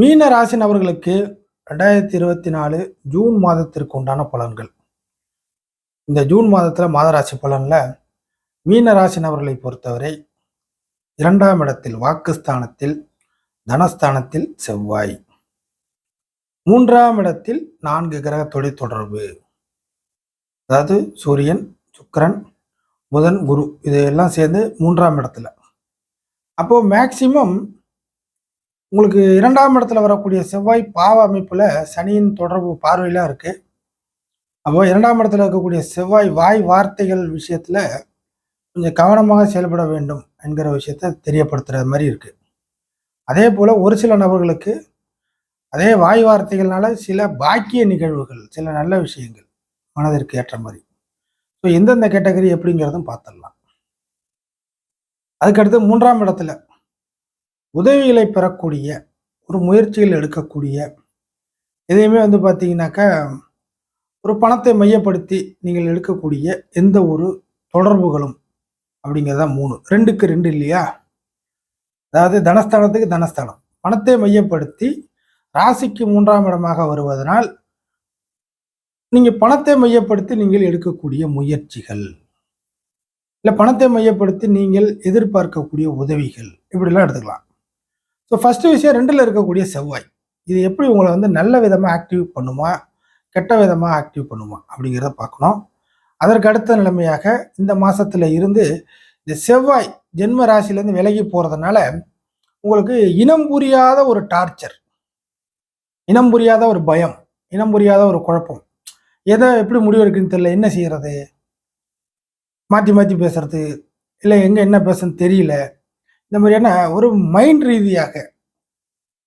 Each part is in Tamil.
மீன ராசி நபர்களுக்கு ரெண்டாயிரத்தி இருபத்தி நாலு ஜூன் மாதத்திற்கு உண்டான பலன்கள். இந்த ஜூன் மாதத்தில் மாதராசி பலனில் மீன ராசி நபர்களை பொறுத்தவரை இரண்டாம் இடத்தில் வாக்குஸ்தானத்தில் தனஸ்தானத்தில் செவ்வாய். மூன்றாம் இடத்தில் நான்கு கிரக தொழில் தொடர்பு. அதாவது சூரியன் சுக்கரன் புதன் குரு இதையெல்லாம் சேர்ந்து மூன்றாம் இடத்துல. அப்போது மேக்சிமம் உங்களுக்கு இரண்டாம் இடத்துல வரக்கூடிய செவ்வாய் பாவ அமைப்புல சனியின் தொடர்பு பார்வையிலாம் இருக்கு. அப்போ இரண்டாம் இடத்துல இருக்கக்கூடிய செவ்வாய் வாய் வார்த்தைகள் விஷயத்துல கொஞ்சம் கவனமாக செயல்பட வேண்டும் என்கிற விஷயத்த தெரியப்படுத்துற மாதிரி இருக்கு. அதே போல ஒரு சில நபர்களுக்கு அதே வாய் வார்த்தைகள்னால சில பாக்கிய நிகழ்வுகள் சில நல்ல விஷயங்கள் மனதிற்கு ஏற்ற மாதிரி. ஸோ எந்தெந்த கேட்டகரி எப்படிங்கிறதும் பார்த்துடலாம். அதுக்கடுத்து மூன்றாம் இடத்துல உதவிகளை பெறக்கூடிய ஒரு முயற்சிகள் எடுக்கக்கூடிய எதையுமே வந்து பார்த்தீங்கன்னாக்கா ஒரு பணத்தை மையப்படுத்தி நீங்கள் எடுக்கக்கூடிய எந்த ஒரு தொடர்புகளும் அப்படிங்கிறதா மூணு. ரெண்டுக்கு ரெண்டு இல்லையா? அதாவது தனஸ்தானத்துக்கு தனஸ்தானம். பணத்தை மையப்படுத்தி ராசிக்கு மூன்றாம் இடமாக வருவதனால் நீங்கள் பணத்தை மையப்படுத்தி நீங்கள் எடுக்கக்கூடிய முயற்சிகள். இல்லை பணத்தை மையப்படுத்தி நீங்கள் எதிர்பார்க்கக்கூடிய உதவிகள். இப்படிலாம் எடுத்துக்கலாம். ஸோ ஃபஸ்ட்டு விஷயம் ரெண்டில் இருக்கக்கூடிய செவ்வாய். இது எப்படி உங்களை வந்து நல்ல விதமாக ஆக்டிவ் பண்ணுமா கெட்ட விதமாக ஆக்டிவ் பண்ணுமா அப்படிங்கிறத பார்க்கணும். அதற்கு அடுத்த நிலைமையாக இந்த மாதத்தில் இருந்து இந்த செவ்வாய் ஜென்ம ராசியிலேருந்து விலகி போகிறதுனால உங்களுக்கு இனம் புரியாத ஒரு டார்ச்சர் இனம் புரியாத ஒரு பயம் இனம் புரியாத ஒரு குழப்பம். எதை எப்படி முடிவெடுக்குன்னு தெரியல என்ன செய்கிறது மாற்றி மாற்றி பேசுறது இல்லை எங்கே என்ன பேசுன்னு தெரியல இந்த மாதிரியான ஒரு மைண்ட் ரீதியாக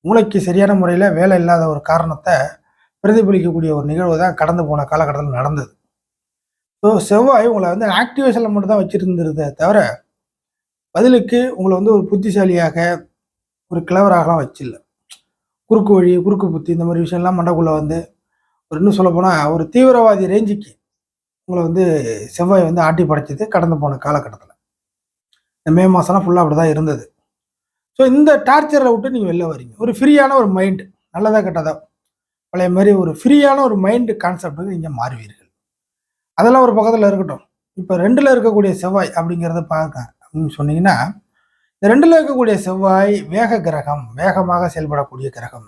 மூளைக்கு சரியான முறையில் வேலை இல்லாத ஒரு காரணத்தை பிரதிபலிக்கக்கூடிய ஒரு நிகழ்வு தான் கடந்து போன காலகட்டத்தில் நடந்தது. ஸோ செவ்வாய் உங்களை வந்து ஆக்டிவேஷனில் மட்டும் தான் வச்சுருந்துருதே தவிர பதிலுக்கு உங்களை வந்து ஒரு புத்திசாலியாக ஒரு கிளவராகலாம் வச்சில்ல. குறுக்கு வழி குறுக்கு புத்தி இந்த மாதிரி விஷயம்லாம் மண்டக்குள்ளே வந்து ஒரு இன்னும் சொல்லப்போனால் ஒரு தீவிரவாதி ரேஞ்சுக்கு உங்களை வந்து செவ்வாய் வந்து ஆட்டி படைச்சது கடந்து போன காலகட்டத்தில். இந்த மே மாதம்லாம் ஃபுல்லாக அப்படி தான் இருந்தது. ஸோ இந்த டார்ச்சரை விட்டு நீங்கள் வெளில வரீங்க ஒரு ஃப்ரீயான ஒரு மைண்டு நல்லதாக கெட்டதா? பழைய மாதிரி ஒரு ஃப்ரீயான ஒரு மைண்டு கான்செப்ட்டுக்கு நீங்கள் மாறுவீர்கள். அதெல்லாம் ஒரு பக்கத்தில் இருக்கட்டும். இப்போ ரெண்டில் இருக்கக்கூடிய செவ்வாய் அப்படிங்கிறத பார்க்க அப்படின்னு சொன்னீங்கன்னா இந்த ரெண்டில் இருக்கக்கூடிய செவ்வாய் வேக கிரகம் வேகமாக செயல்படக்கூடிய கிரகம்.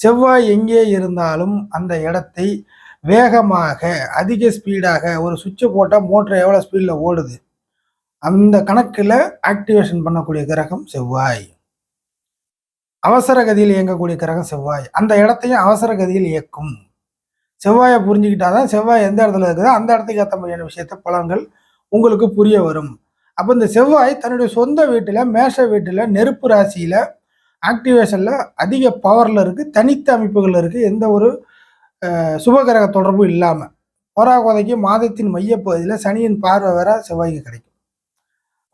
செவ்வாய் எங்கே இருந்தாலும் அந்த இடத்தை வேகமாக அதிக ஸ்பீடாக ஒரு சுவிட்சை போட்டால் மோட்டர் எவ்வளோ ஸ்பீடில் ஓடுது? அந்த கணக்கில் ஆக்டிவேஷன் பண்ணக்கூடிய கிரகம் செவ்வாய். அவசர கதியில் இயங்கக்கூடிய கிரகம் செவ்வாய். அந்த இடத்தையும் அவசர கதியில் இயக்கும். செவ்வாயை புரிஞ்சுக்கிட்டாதான் செவ்வாய் எந்த இடத்துல இருக்குதோ அந்த இடத்துக்கு ஏற்ற மாதிரியான விஷயத்த பலன்கள் உங்களுக்கு புரிய வரும். அப்போ இந்த செவ்வாய் தன்னுடைய சொந்த வீட்டில் மேஷ வீட்டில் நெருப்பு ராசியில் ஆக்டிவேஷனில் அதிக பவரில் இருக்குது தனித்த அமைப்புகளில் இருக்குது எந்த ஒரு சுபகிரக தொடர்பும் இல்லாமல் போராகோதைக்கு மாதத்தின் மையப்பகுதியில் சனியின் பார்வை வேற செவ்வாய்க்கு கிடைக்கும்.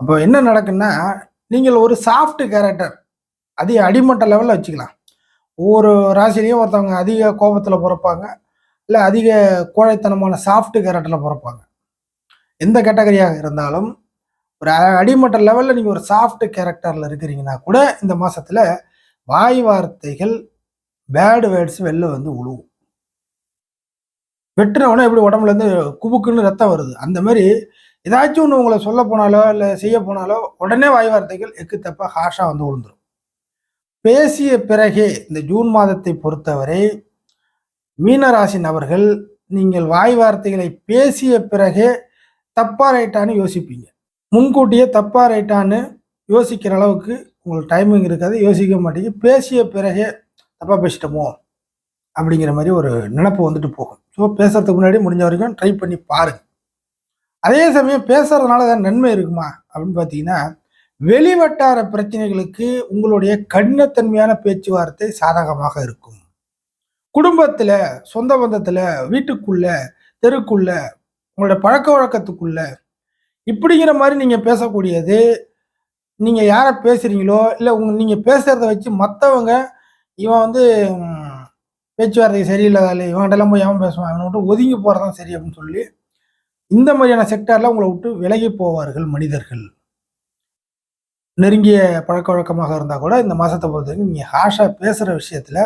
அப்போ என்ன நடக்குன்னா நீங்கள் ஒரு சாஃப்ட் கேரக்டர் அதிக அடிமட்ட லெவலில் வச்சுக்கலாம். ஒவ்வொரு ராசிலையும் ஒருத்தவங்க அதிக கோபத்தில் பிறப்பாங்க இல்லை அதிக கோழைத்தனமான சாஃப்ட் கேரக்டரில் பிறப்பாங்க. எந்த கேட்டகரியாக இருந்தாலும் ஒரு அடிமட்ட லெவலில் நீங்கள் ஒரு சாஃப்ட் கேரக்டரில் இருக்கிறீங்கன்னா கூட இந்த மாதத்தில் வாய் வார்த்தைகள் பேடு வேர்ட்ஸ் வெளில வந்து உழுவும். வெட்டுனவொடனே எப்படி உடம்புலேருந்து குபுக்குன்னு ரத்தம் வருது. அந்த மாதிரி ஏதாச்சும் ஒன்று உங்களை சொல்ல போனாலோ இல்லை செய்ய போனாலோ உடனே வாய் வார்த்தைகள் எக்கு தப்ப ஹாஷாக வந்து விழுந்துடும் பேசிய பிறகே இந்த ஜூன் மாதத்தை பொறுத்தவரை மீனராசி நபர்கள் நீங்கள் வாய் வார்த்தைகளை பேசிய பிறகே தப்பா ரைட்டான்னு யோசிப்பீங்க. முன்கூட்டியே தப்பா ரைட்டான்னு யோசிக்கிற அளவுக்கு உங்களுக்கு டைமிங் இருக்காது யோசிக்க மாட்டீங்க. பேசிய பிறகே தப்பாக பேசிட்டோமோ அப்படிங்கிற மாதிரி ஒரு நினப்பு வந்துட்டு போகும். ஸோ பேசுறதுக்கு முன்னாடி முடிஞ்ச வரைக்கும் ட்ரை பண்ணி பாருங்கள் அதே சமயம் பேசுறதுனால ஏதாவது நன்மை இருக்குமா? அப்படின்னு பார்த்தீங்கன்னா வெளிவட்டார பிரச்சனைகளுக்கு உங்களுடைய கடினத்தன்மையான பேச்சுவார்த்தை சாதகமாக இருக்கும். குடும்பத்தில் சொந்த பந்தத்தில் வீட்டுக்குள்ள தெருக்குள்ள உங்களோட பழக்க வழக்கத்துக்குள்ள இப்படிங்கிற மாதிரி நீங்கள் பேசக்கூடியது நீங்கள் யாரை பேசுகிறீங்களோ இல்லை உங்க நீங்கள் பேசுகிறத வச்சு மற்றவங்க இவன் வந்து பேச்சுவார்த்தை சரியில்லாதாலே இவன்கிட்டலாம் போய் ஏன் பேசுவான் அவனை விட்டு ஒதுங்கி போகிறதான் சரி அப்படின்னு சொல்லி இந்த மாதிரியான செக்டர்ல உங்களை விட்டு விலகி போவார்கள் மனிதர்கள். நெருங்கிய பழக்க வழக்கமாக இருந்தால் கூட இந்த மாதத்தை பொறுத்த வரைக்கும் நீங்கள் ஹாஷாக பேசுகிற விஷயத்தில்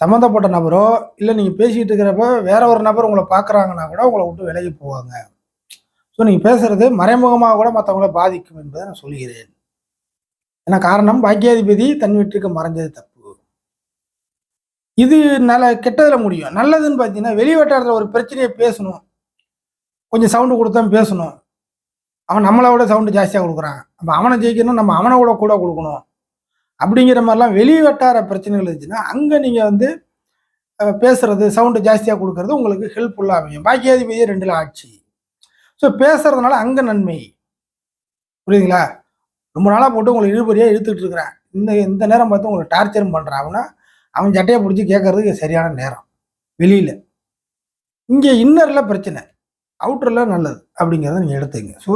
சம்மந்தப்பட்ட நபரோ இல்லை நீங்கள் பேசிகிட்டு இருக்கிறப்ப வேற ஒரு நபர் உங்களை பார்க்குறாங்கன்னா கூட உங்களை விட்டு விலகி போவாங்க. ஸோ நீங்கள் பேசுகிறது மறைமுகமாக கூட மற்றவங்கள பாதிக்கும் என்பதை நான் சொல்கிறேன் ஏன்னா காரணம் பாக்கியாதிபதி தன் வீட்டுக்கு மறைஞ்சது தப்பு. இது நல்ல கெட்டதில் முடியும். நல்லதுன்னு பார்த்தீங்கன்னா வெளி வட்டாரத்தில் ஒரு பிரச்சனையை பேசணும். கொஞ்சம் சவுண்டு கொடுத்தான் பேசணும். அவன் நம்மளை விட சவுண்டு ஜாஸ்தியாக கொடுக்குறான். அப்போ அவனை ஜெயிக்கணும் நம்ம அவனை விட கூட கொடுக்கணும். அப்படிங்கிற மாதிரிலாம் வெளி வட்டார பிரச்சனைகள் இருந்துச்சுன்னா அங்கே நீங்கள் வந்து பேசுறது சவுண்டு ஜாஸ்தியாக கொடுக்கறது உங்களுக்கு ஹெல்ப்ஃபுல்லாக அமையும். பாக்கியாதிபதியே ரெண்டில் ஆட்சி ஸோ பேசுறதுனால அங்கே நன்மை. புரியுதுங்களா? ரொம்ப நாளாக போட்டு உங்களை இழுபறியாக இழுத்துட்டு இருக்கிறேன். இந்த இந்த நேரம் பார்த்து உங்களை டார்ச்சரும் பண்ணுறான் அவனா அவன் சட்டையை பிடிச்சி கேட்கறதுக்கு சரியான நேரம். வெளியில். இங்கே இன்னரில் பிரச்சனை. அவுட்டரில் நல்லது அப்படிங்கிறத நீங்கள் எடுத்துங்க. ஸோ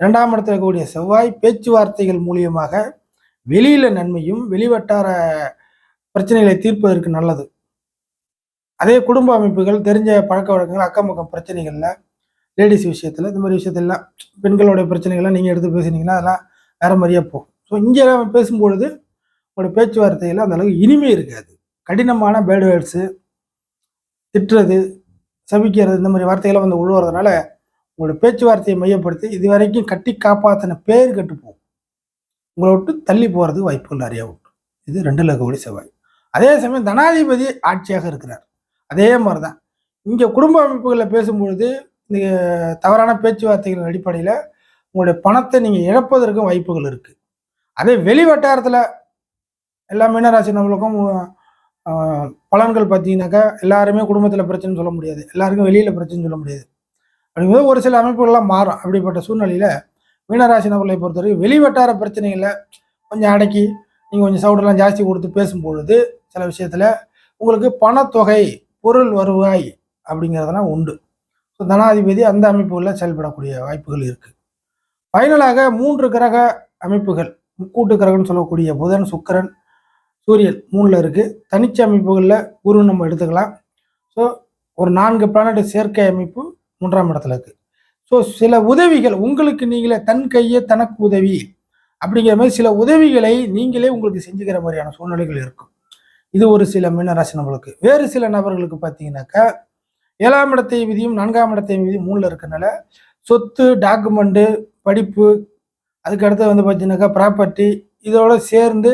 இரண்டாம் இடத்துல இருக்கக்கூடிய செவ்வாய் பேச்சுவார்த்தைகள் மூலியமாக வெளியில் நன்மையும் வெளிவட்டார பிரச்சனைகளை தீர்ப்பதற்கு நல்லது. அதே குடும்ப அமைப்புகள் தெரிஞ்ச பழக்க வழக்கங்கள் அக்கம் பக்கம் பிரச்சனைகளில் லேடிஸ் விஷயத்தில் இந்த மாதிரி விஷயத்தெல்லாம் பெண்களுடைய பிரச்சனைகள்லாம் நீங்கள் எடுத்து பேசுனீங்கன்னா அதெல்லாம் வேறு மாதிரியே போகும். ஸோ இங்கே பேசும்பொழுது உங்களோட பேச்சுவார்த்தையில் அந்த அளவுக்கு இனிமை இருக்காது. கடினமான பேட் வேர்ட்ஸு திட்டுறது சபிக்கிறது இந்த மாதிரி வார்த்தைகளை வந்து உழுவுறதுனால உங்களோட பேச்சுவார்த்தையை மையப்படுத்தி இது வரைக்கும் கட்டி காப்பாற்றின பேர் கட்டுப்போம் உங்களை விட்டு தள்ளி போகிறது வாய்ப்புகள் நிறையா உண்டு. இது ரெண்டு லக்கோடி செவ்வாய். அதே சமயம் தனாதிபதி ஆட்சியாக இருக்கிறார். அதே மாதிரி தான் இங்கே குடும்ப அமைப்புகளில் பேசும்பொழுது இந்த தவறான பேச்சுவார்த்தைகளின் அடிப்படையில் உங்களுடைய பணத்தை நீங்கள் இழப்பதற்கும் வாய்ப்புகள் இருக்குது அதே வெளி வட்டாரத்தில் எல்லா மீனராசி நம்மளுக்கும் பலன்கள் பார்த்தீங்கன்னாக்கா எல்லாருமே குடும்பத்தில் பிரச்சனை சொல்ல முடியாது. எல்லாருக்கும் வெளியில் பிரச்சனை சொல்ல முடியாது. அப்படிங்கும்போது ஒரு சில அமைப்புகள்லாம் மாறும். அப்படிப்பட்ட சூழ்நிலையில் மீனராசி நபர்களை பொறுத்தவரைக்கும் வெளி வட்டார பிரச்சனைகளை கொஞ்சம் அடக்கி நீங்கள் கொஞ்சம் சவுடெல்லாம் ஜாஸ்தி கொடுத்து பேசும்பொழுது சில விஷயத்தில் உங்களுக்கு பணத்தொகை பொருள் வருவாய் அப்படிங்கிறதெல்லாம் உண்டு. ஸோ தனாதிபதி அந்த அமைப்புகளில் செயல்படக்கூடிய வாய்ப்புகள் இருக்குது ஃபைனலாக மூன்று கிரக அமைப்புகள். முக்கூட்டு கிரகம்னு சொல்லக்கூடிய புதன் சுக்கிரன் சூரியன் மூணில் இருக்குது தனிச்சு அமைப்புகளில் குரு நம்ம எடுத்துக்கலாம். ஸோ ஒரு நான்கு பிளானட் சேர்க்கை அமைப்பு மூன்றாம் இடத்துல இருக்குது ஸோ சில உதவிகள் உங்களுக்கு நீங்களே தன் கையே தனக்கு உதவி அப்படிங்கிற மாதிரி சில உதவிகளை நீங்களே உங்களுக்கு செஞ்சுக்கிற மாதிரியான சூழ்நிலைகள் இருக்கும். இது ஒரு சில மீனராசி நம்மளுக்கு. வேறு சில நபர்களுக்கு பார்த்தீங்கன்னாக்கா ஏழாம் இடத்தை விதியும் நான்காம் இடத்தை விதியும் மூணில் இருக்கனால சொத்து டாக்குமெண்ட்டு படிப்பு அதுக்கடுத்து வந்து பார்த்தீங்கன்னாக்கா ப்ராப்பர்ட்டி இதோட சேர்ந்து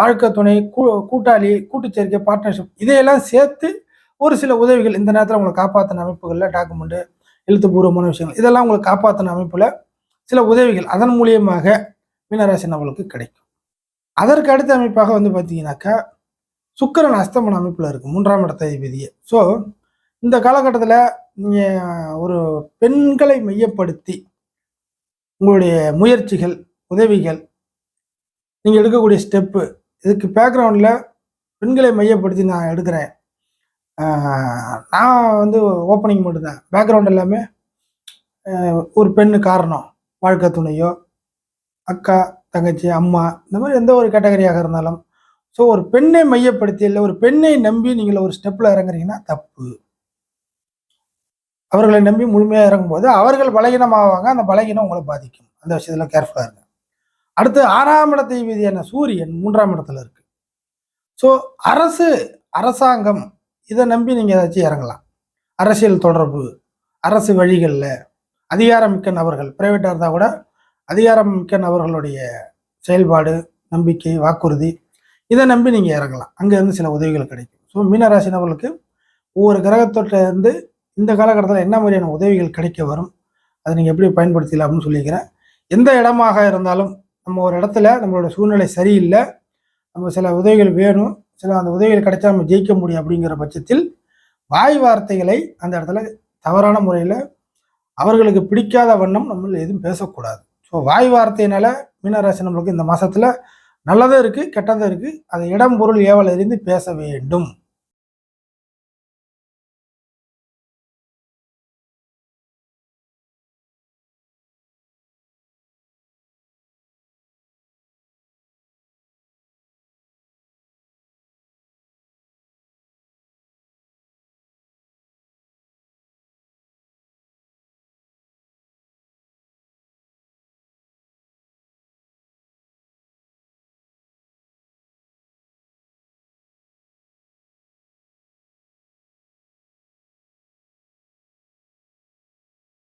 வாழ்க்கை துணை கூ கூட்டாளி கூட்டுச்சேர்க்கை பார்ட்னர்ஷிப் இதையெல்லாம் சேர்த்து ஒரு சில உதவிகள் இந்த நேரத்தில் உங்களை காப்பாற்றின அமைப்புகளில் டாக்குமெண்ட்டு எழுத்துப்பூர்வமான விஷயங்கள் இதெல்லாம் உங்களை காப்பாற்றின அமைப்பில் சில உதவிகள் அதன் மூலியமாக மீனராசி நபர்களுக்கு கிடைக்கும். அதற்கு அடுத்த அமைப்பாக வந்து பார்த்தீங்கன்னாக்கா சுக்கரன் அஸ்தமன அமைப்பில் இருக்குது மூன்றாம் இடத்தை ஸோ இந்த காலகட்டத்தில் நீங்கள் ஒரு பெண்களை மையப்படுத்தி உங்களுடைய முயற்சிகள் உதவிகள் நீங்கள் எடுக்கக்கூடிய ஸ்டெப்பு இதுக்கு பேக்ரவுண்டில் பெண்களை மையப்படுத்தி நான் எடுக்கிறேன். நான் வந்து ஓப்பனிங் மட்டும்தான். பேக்ரவுண்ட் எல்லாமே ஒரு பெண்ணு காரணம். வாழ்க்கை துணையோ அக்கா தங்கச்சி அம்மா இந்த மாதிரி எந்த ஒரு கேட்டகரியாக இருந்தாலும் ஸோ ஒரு பெண்ணை மையப்படுத்தி இல்லை ஒரு பெண்ணை நம்பி நீங்கள் ஒரு ஸ்டெப்பில் இறங்குறீங்கன்னா தப்பு. அவர்களை நம்பி முழுமையாக இறங்கும்போது அவர்கள் பலகீனமாவாங்க அந்த பலகீனம் உங்களை பாதிக்கும். அந்த விஷயத்தில் கேர்ஃபுல்லாக இருங்க. அடுத்து ஆறாம் இடத்தை விதியான சூரியன் மூன்றாம் இடத்துல இருக்கு. ஸோ அரசு அரசாங்கம் இதை நம்பி நீங்கள் ஏதாச்சும் இறங்கலாம். அரசியல் தொடர்பு அரசு வழிகளில் அதிகாரமிக்க நபர்கள் பிரைவேட்டாக இருந்தால் கூட அதிகாரமிக்க நபர்களுடைய செயல்பாடு நம்பிக்கை வாக்குறுதி இதை நம்பி நீங்கள் இறங்கலாம். அங்கேருந்து சில உதவிகள் கிடைக்கும். ஸோ மீனராசி நபர்களுக்கு ஒவ்வொரு கிரகத்தொட்ட இந்த காலகட்டத்தில் என்ன மாதிரியான உதவிகள் கிடைக்க வரும் அதை நீங்கள் எப்படி பயன்படுத்திக்கலாம்னு சொல்லிக்கிறேன். எந்த இடமாக இருந்தாலும் நம்ம ஒரு இடத்துல நம்மளோட சூழ்நிலை சரியில்லை நம்ம சில உதவிகள் வேணும் சில அந்த உதவிகள் கிடைச்சா நம்ம ஜெயிக்க முடியும் அப்படிங்கிற பட்சத்தில் வாய் வார்த்தைகளை அந்த இடத்துல தவறான முறையில் அவர்களுக்கு பிடிக்காத வண்ணம் நம்ம எதுவும் பேசக்கூடாது. ஸோ வாய் வார்த்தையினால மீனராசி நம்மளுக்கு இந்த மாதத்தில் நல்லதும் இருக்குது கெட்டதும் இருக்குது அதை இடம் பொருள் ஏவல் அறிந்து பேச வேண்டும்.